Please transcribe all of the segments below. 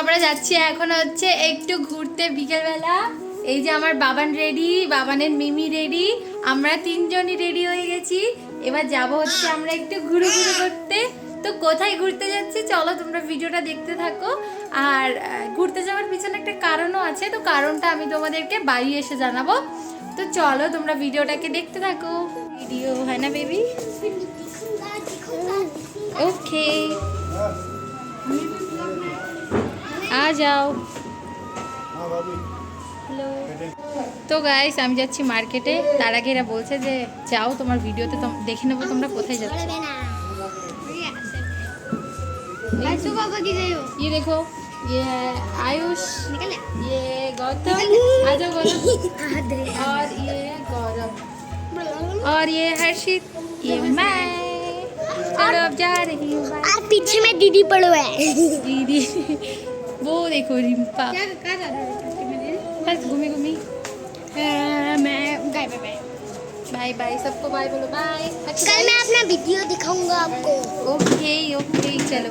আমরা যাচ্ছি এখন হচ্ছে একটু ঘুরতে বিকেলবেলা। এই যে আমার বাবান রেডি বাবানের মিমি রেডি আমরা তিনজনই রেডি হয়ে গেছি। এবার যাব হচ্ছে আমরা একটু ঘুরে ঘুরে করতে তো কোথায় ঘুরতে যাচ্ছি চলো তোমরা ভিডিওটা দেখতে থাকো। আর ঘুরতে যাওয়ার পিছনে একটা কারণও আছে, তো কারণটা আমি তোমাদেরকে বাড়ি এসে জানাব। তো চলো তোমরা ভিডিওটাকে দেখতে থাকো। ভিডিও হয় না বেবি ওকে आ जाओ হ্যালো তো গাইস আমি যাচ্ছি মার্কেটে তার আগে এরা বলছে যে যাও তোমার ভিডিওতে তোম- দেখে নেবো তোমরা কোথায় যাচ্ছ ये देखो ये है आयुष ये गौतम आ जाओ गौतम और ये गौरव और ये हर्षित ये मैं चलो अब जा रही हूँ बाय और पीछे में दीदी पड़ो है दीदी वो देखो रिम्पा बस घूमी घूमी मैं गाय पे बाय बाय सबको बाय बोलो बाय कल मैं अपना वीडियो दिखाऊंगा आपको ওকে ওকে চলো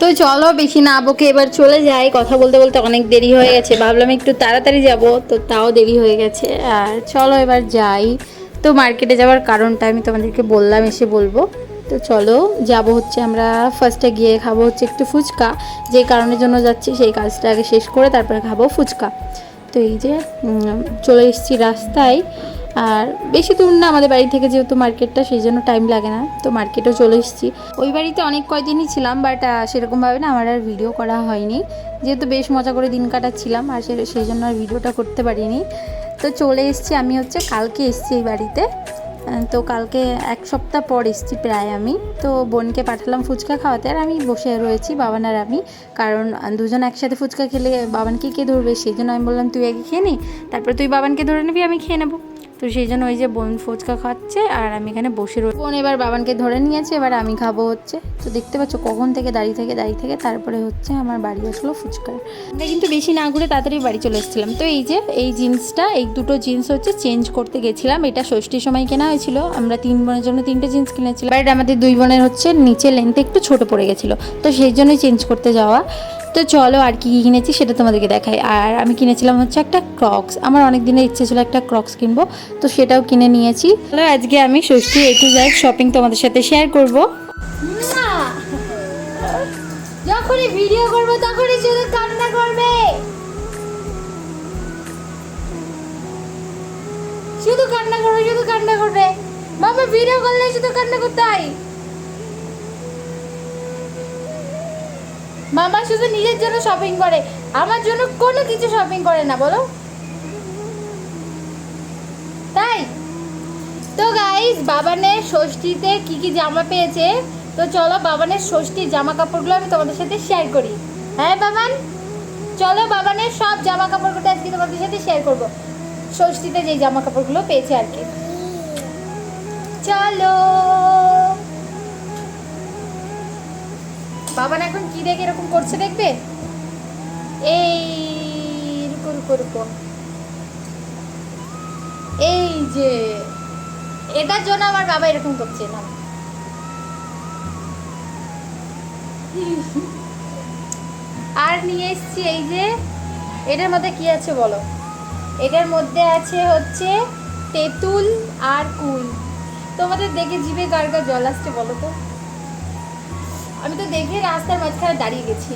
তো চলো বেশি না বকে এবার চলে যাই কথা বলতে বলতে অনেক দেরি হয়ে গেছে ভাবলাম একটু তাড়াতাড়ি যাব তো তাও দেরি হয়ে গেছে আর চলো এবার যাই তো মার্কেটে যাওয়ার কারণটা আমি তোমাদেরকে বললাম এসে বলবো তো চলো, যাব হচ্ছে আমরা ফার্স্টে গিয়ে খাব হচ্ছে একটু ফুচকা। যে কারণের জন্য যাচ্ছি, সেই কাজটা আগে শেষ করে তারপরে খাব ফুচকা। তো এই যে চলে এসেছি রাস্তায়। আর বেশি দূর না, আমাদের বাড়ি থেকে যেহেতু মার্কেটটা, সেই জন্য টাইম লাগে না। তো মার্কেটেও চলে এসেছি। ওই বাড়িতে অনেক কয়দিনই ছিলাম বাট সেরকমভাবে না আমার আর ভিডিও করা হয়নি। যেহেতু বেশ মজা করে দিন কাটাচ্ছিলাম, আর সেই জন্য আর ভিডিওটা করতে পারিনি। তো চলে এসেছি, আমি হচ্ছে কালকে এসেছি এই বাড়িতে। তো কালকে এক সপ্তাহ পর এসেছি প্রায় আমি। তো বোনকে পাঠালাম ফুচকা খাওয়াতে আর আমি বসে রয়েছি, বাবান আর আমি। কারণ দুজন একসাথে ফুচকা খেলে বাবানকে কে ধরবে? সেই জন্য আমি বললাম, তুই আগে খেয়ে নি, তারপর তুই বাবানকে ধরে নিবি, আমি খেয়ে নেব। তো সেই জন্য ওই যে বোন ফুচকা খাচ্ছে আর আমি এখানে বসে রয়েছি বোন এবার বাবানকে ধরে নিয়েছে, এবার আমি খাব হচ্ছে। তো দেখতে পাচ্ছ কখন থেকে, দাঁড়িয়ে থেকে দাঁড়িয়ে থেকে, তারপরে হচ্ছে আমার বাড়ি আসলো ফুচকার আমরা কিন্তু বেশি না ঘুরে তাড়াতাড়ি বাড়ি চলে এসেছিলাম। তো এই যে, এই জিন্সটা, এই দুটো জিন্স হচ্ছে চেঞ্জ করতে গেছিলাম। এটা ষষ্ঠীর সময় কেনা হয়েছিল। আমরা তিন বোনের জন্য তিনটে জিন্স কিনেছিলাম। বাট আমাদের দুই বোনের হচ্ছে নিচে লেন্থ একটু ছোট পড়ে গেছিল। তো সেই জন্যই চেঞ্জ করতে যাওয়া। তো চলো আর কি কি কিনেছি সেটা তোমাদেরকে দেখাই। আর আমি কিনেছিলাম হচ্ছে একটা ক্রক্স আমার অনেক দিনের ইচ্ছে ছিল একটা ক্রক্স কিনবো, তো সেটাও কিনে নিয়েছি। চলো আজকে আমি Shashthi A to Z shopping তোমাদের সাথে শেয়ার করব। যখনই ভিডিও করব, তখনই শুধু কান্না করবে। শুধু কান্না করবে, শুধু কান্না করবে। মামা ভিডিও করলে শুধু কান্না করতে হয়। মামা শুধু নিজের জন্য শপিং করে, আমার জন্য কোনো কিছু শপিং করে না, বলো। তাই? তো গাইস বাবানের ষষ্ঠীতে কি কি জামা পেয়েছে? তো চলো বাবানের ষষ্ঠীর জামা কাপড়গুলো আমি তোমাদের সাথে শেয়ার করি। হ্যাঁ বাবান? চলো বাবানের সব জামা কাপড়গুলো আজকে তোমাদের সাথে শেয়ার করব। ষষ্ঠীতে যে জামা কাপড়গুলো পেয়েছে আর কি। চলো। বাবান এখন কি দেখে এরকম করছে দেখবে? এই রুকো রুকো রুকো। এই যে এটার জন্য আমার বাবা এরকম করছে, না। আর নিয়ে এসছি এই যে, এটার মধ্যে কি আছে বলো? এটার মধ্যে আছে হচ্ছে তেঁতুল আর কুল। তোমাদের দেখে জিভে গার গার জল আসছে বলো তো? আমি তো দেখে রাস্তার মাঝখানে দাঁড়িয়ে গেছি।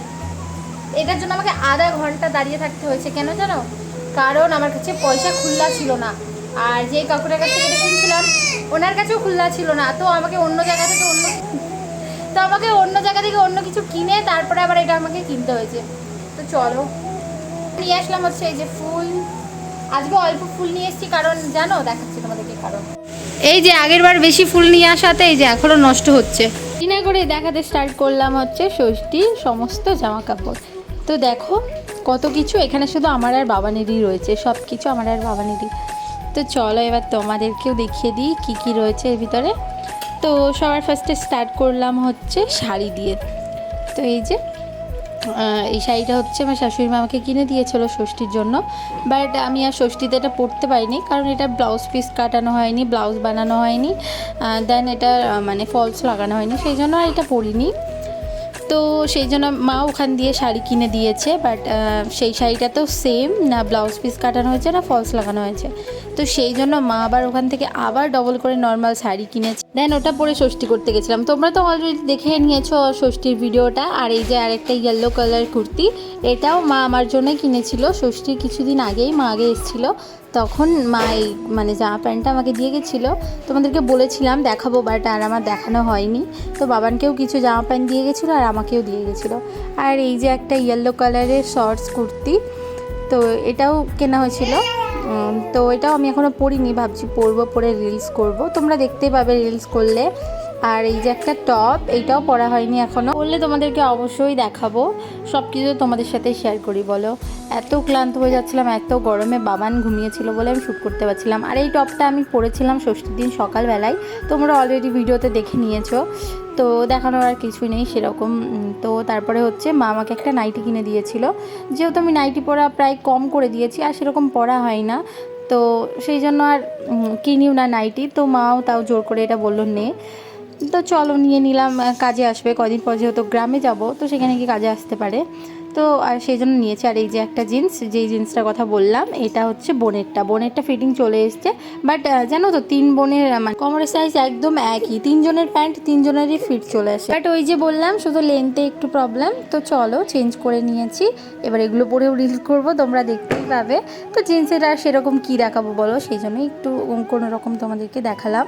এটার জন্য আমাকে আধা ঘণ্টা দাঁড়িয়ে থাকতে হয়েছে, কেন জানো? কারণ আমার কাছে পয়সা খুল্লা ছিল না। আর যে কাকুরের কাছ থেকে এটা কিনছিলাম ওনার কাছেও খুল্লা ছিল না। তো আমাকে অন্য জায়গা থেকে অন্য তো আমাকে অন্য জায়গা থেকে অন্য কিছু কিনে তারপরে আবার এটা আমাকে কিনতে হয়েছে। তো চলো। নিয়ে আসলাম হচ্ছে এই যে ফুল। আজকে অল্প ফুল নিয়ে এসেছি কারণ জানো, দেখাচ্ছি তোমাদেরকে কারণ। এই যে আগের বার বেশি ফুল নিয়ে আসাতে এই যে এখনও নষ্ট হচ্ছে। কিনা করে দেখাতে স্টার্ট করলাম হচ্ছে ষষ্ঠীর সমস্ত জামা কাপড় তো দেখো, কত কিছু এখানে শুধু আমার আর বাবানেরই রয়েছে সব কিছু আমার আর বাবানেরই। তো চলো এবার তোমাদেরকেও দেখিয়ে দিই কী কী রয়েছে এর ভিতরে। তো সবার ফার্স্টে স্টার্ট করলাম হচ্ছে শাড়ি দিয়ে। তো এই যে এই শাড়িটা হচ্ছে আমার শাশুড়ি মা আমাকে কিনে দিয়েছিল ষষ্ঠীর জন্য। বাট আমি আর ষষ্ঠীতে এটা পরতে পারিনি, কারণ এটা ব্লাউজ পিস কাটানো হয়নি ব্লাউজ বানানো হয়নি। দেন এটা মানে ফলস লাগানো হয়নি, সেই জন্য আর এটা পরিনি। তো সেই জন্য মা ওখান দিয়ে শাড়ি কিনে দিয়েছে বাট সেই শাড়িটা তো সেম না ব্লাউজ পিস কাটানো হয়েছে, না ফলস লাগানো হয়েছে। তো সেই জন্য মা আবার ওখান থেকে আবার ডবল করে নর্মাল শাড়ি কিনেছে। দেন ওটা পরে ষষ্ঠী করতে গেছিলাম। তোমরা তো অলরেডি দেখে নিয়েছো ষষ্ঠীর ভিডিওটা, আর এই যে আরেকটা ইয়েলো কালার কুর্তি, এটাও মা আমার জন্যই কিনেছিল। ষষ্ঠীর কিছুদিন আগেই মা আগে এসেছিল। তখন মা এই মানে জামা প্যান্টটা আমাকে দিয়ে গেছিল। তোমাদেরকে বলেছিলাম দেখাবো বাট আর আমার দেখানো হয়নি। তো বাবানকেও কিছু জামা প্যান্ট দিয়ে গেছিল আর আমাকেও দিয়ে গেছিল। আর এই যে একটা ইয়েলো কালারের শর্টস কুর্তি, তো এটাও কেনা হয়েছিল। তো এটাও আমি এখনও পরিনি ভাবছি পরবো, পরে রিলস করব। তোমরা দেখতেই পাবে রিলস করলে। আর এই যে একটা টপ, এইটাও পরা হয়নি এখনও বললে তোমাদেরকে অবশ্যই দেখাবো। সব কিছু তোমাদের সাথে শেয়ার করি, বলো। এত ক্লান্ত হয়ে যাচ্ছিলাম, এত গরমে বাবান ঘুমিয়েছিল বলে আমি শ্যুট করতে পারছিলাম। আর এই টপটা আমি পরেছিলাম ষষ্ঠীর দিন সকালবেলায়। তোমরা অলরেডি ভিডিওতে দেখে নিয়েছো। তো দেখানোর আর কিছুই নেই সেরকম। তো তারপরে হচ্ছে মা আমাকে একটা নাইটি কিনে দিয়েছিল। যেহেতু আমি নাইটি পরা প্রায় কম করে দিয়েছি, আর সেরকম পরা হয় না। তো সেই জন্য আর কিনিও না নাইটি তো মাও তাও জোর করে এটা বলল নে। তো চলো, নিয়ে নিলাম কাজে আসবে। কদিন পর যেহেতু গ্রামে যাব, তো সেখানে কি কাজে আসতে পারে। তো, আর সেই জন্য নিয়েছি। আর এই যে একটা জিন্স, যেই জিন্সটার কথা বললাম, এটা হচ্ছে বোনেরটা। বোনেরটা ফিটিং চলে এসছে। বাট জানো তো, তিন বোনের মানে কোমরের সাইজ একদম একই। তিনজনের প্যান্ট তিনজনেরই ফিট চলে আসে। বাট ওই যে বললাম, শুধু লেন্থে একটু প্রবলেম তো চলো চেঞ্জ করে নিয়েছি। এবার এগুলো পরেও রিল করব, তোমরা দেখতেই পাবে। তো জিন্সের আর সেরকম কী দেখাবো বলো? সেই জন্য একটু কোনো রকম তোমাদেরকে দেখালাম।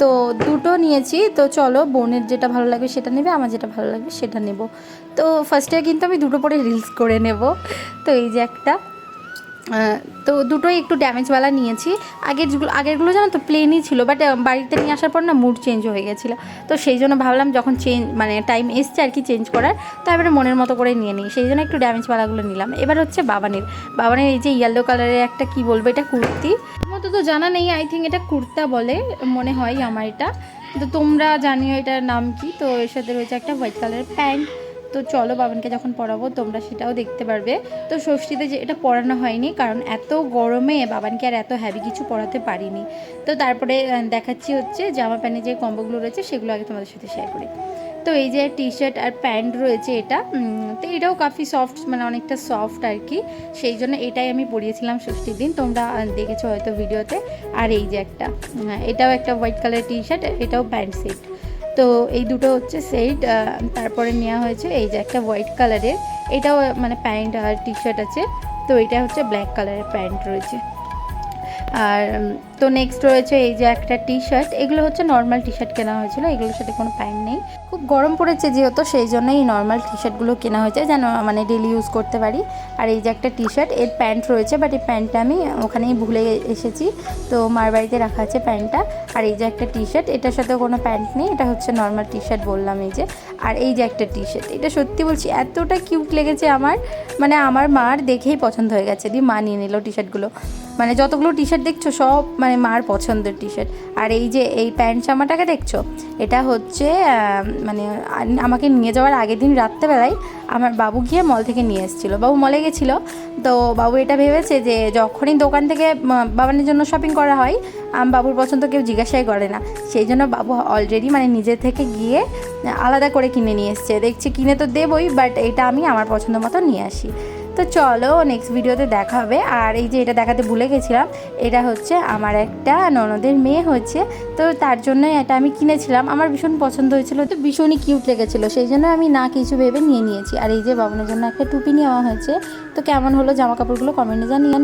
তো দুটো নিয়েছি। তো চলো, বোনের যেটা ভালো লাগবে সেটা নেবে, আমার যেটা ভালো লাগবে সেটা নেব। তো ফার্স্টে কিন্তু আমি দুটো পরে রিলস করে নেব। তো এই যে একটা। তো দুটোই একটু ড্যামেজওয়ালা নিয়েছি। আগের আগেরগুলো জানো তো প্লেনই ছিল বাট বাড়িতে নিয়ে আসার পর না মুড চেঞ্জ হয়ে গেছিল। তো সেই জন্য ভাবলাম যখন চেঞ্জ মানে টাইম এসছে আর কি চেঞ্জ করার, তো এবারে মনের মতো করে নিয়ে নিই। সেই জন্য একটু ড্যামেজওয়ালাগুলো নিলাম। এবার হচ্ছে বাবানের। বাবানের এই যে ইয়েলো কালারের একটা কি বলব এটা কুর্তি। মতো তো জানা নেই আই থিঙ্ক এটা কুর্তা বলে মনে হয় আমার এটা। তো তোমরা জানিও এটার নাম কি। তো এর সাথে রয়েছে একটা হোয়াইট কালারের প্যান্ট তো চলো বাবানকে যখন পড়াবো, তোমরা সেটাও দেখতে পারবে। তো ষষ্ঠীতে যে, এটা পড়ানো হয়নি, কারণ এত গরমে বাবানকে আর এত হ্যাভি কিছু পড়াতে পারিনি। তো তারপরে দেখাচ্ছি হচ্ছে জামা প্যান্টের যে কম্বোগুলো রয়েছে, সেগুলো আগে তোমাদের সাথে শেয়ার করি। তো এই যে টি শার্ট আর প্যান্ট রয়েছে এটা তো এটাও কাফি সফট মানে অনেকটা সফট আর কি। সেই জন্য এটাই আমি পরিয়েছিলাম ষষ্ঠীর দিন। তোমরা দেখেছ হয়তো ভিডিওতে আর এই যে একটা এটাও একটা হোয়াইট কালার টি শার্ট এটাও প্যান্ট সেট তো এই দুটো হচ্ছে সেট তারপরে নেওয়া হয়েছে এই যে একটা হোয়াইট কালারের। এটাও মানে প্যান্ট আর টি শার্ট আছে, তো এটা হচ্ছে ব্ল্যাক কালারের প্যান্ট রয়েছে। আর তো নেক্সট রয়েছে এই যে একটা টি শার্ট এগুলো হচ্ছে নর্মাল টি শার্ট কেনা হয়েছিল, এগুলোর সাথে কোনো প্যান্ট নেই। খুব গরম পড়েছে যেহেতু, সেই জন্য এই নর্মাল টি শার্টগুলো কেনা হয়েছে, যেন মানে ডেলি ইউজ করতে পারি। আর এই যে একটা টি শার্ট এর প্যান্ট রয়েছে বাট এই প্যান্টটা আমি ওখানেই ভুলে এসেছি। তো মার বাড়িতে রাখা আছে প্যান্টটা আর এই যে একটা টি শার্ট এটার সাথে কোনো প্যান্ট নেই, এটা হচ্ছে নর্মাল টি শার্ট বললাম এই যে। আর এই যে একটা টি শার্ট এটা সত্যি বলছি, এতটা কিউট লেগেছে আমার। মানে আমার মার দেখেই পছন্দ হয়ে গেছে দিয়ে মা নিয়ে নিল টি শার্টগুলো মানে যতগুলো টি শার্ট দেখছ, সব মানে মার পছন্দের টি শার্ট আর এই যে এই প্যান্ট জামাটাকে দেখছ, এটা হচ্ছে মানে আমাকে নিয়ে যাওয়ার আগের দিন রাত্রেবেলায় আমার বাবু গিয়ে মল থেকে নিয়ে এসেছিল। বাবু মলে গেছিল, তো বাবু এটা ভেবেছে যে যখনই দোকান থেকে বাবানের জন্য শপিং করা হয়, আম বাবুর পছন্দ কেউ জিজ্ঞাসাই করে না। সেই জন্য বাবু অলরেডি মানে নিজে থেকে গিয়ে আলাদা করে কিনে নিয়ে এসছে। দেখছি কিনে তো দেবই বাট এটা আমি আমার পছন্দ মতো নিয়ে আসি। তো চলো নেক্সট ভিডিওতে দেখা হবে। আর এই যে এটা দেখাতে ভুলে গেছিলাম, এটা হচ্ছে আমার একটা ননদের মেয়ে হচ্ছে তো তার জন্য এটা আমি কিনেছিলাম। আমার ভীষণ পছন্দ হয়েছিল। তো ভীষণই কিউট লেগেছিল। সেই জন্য আমি না কিছু ভেবে নিয়ে নিয়েছি। আর এই যে বাবনের জন্য একটা টুপি নেওয়া হয়েছে। তো কেমন হলো জামা কাপড়গুলো কমেন্টে জানিয়ে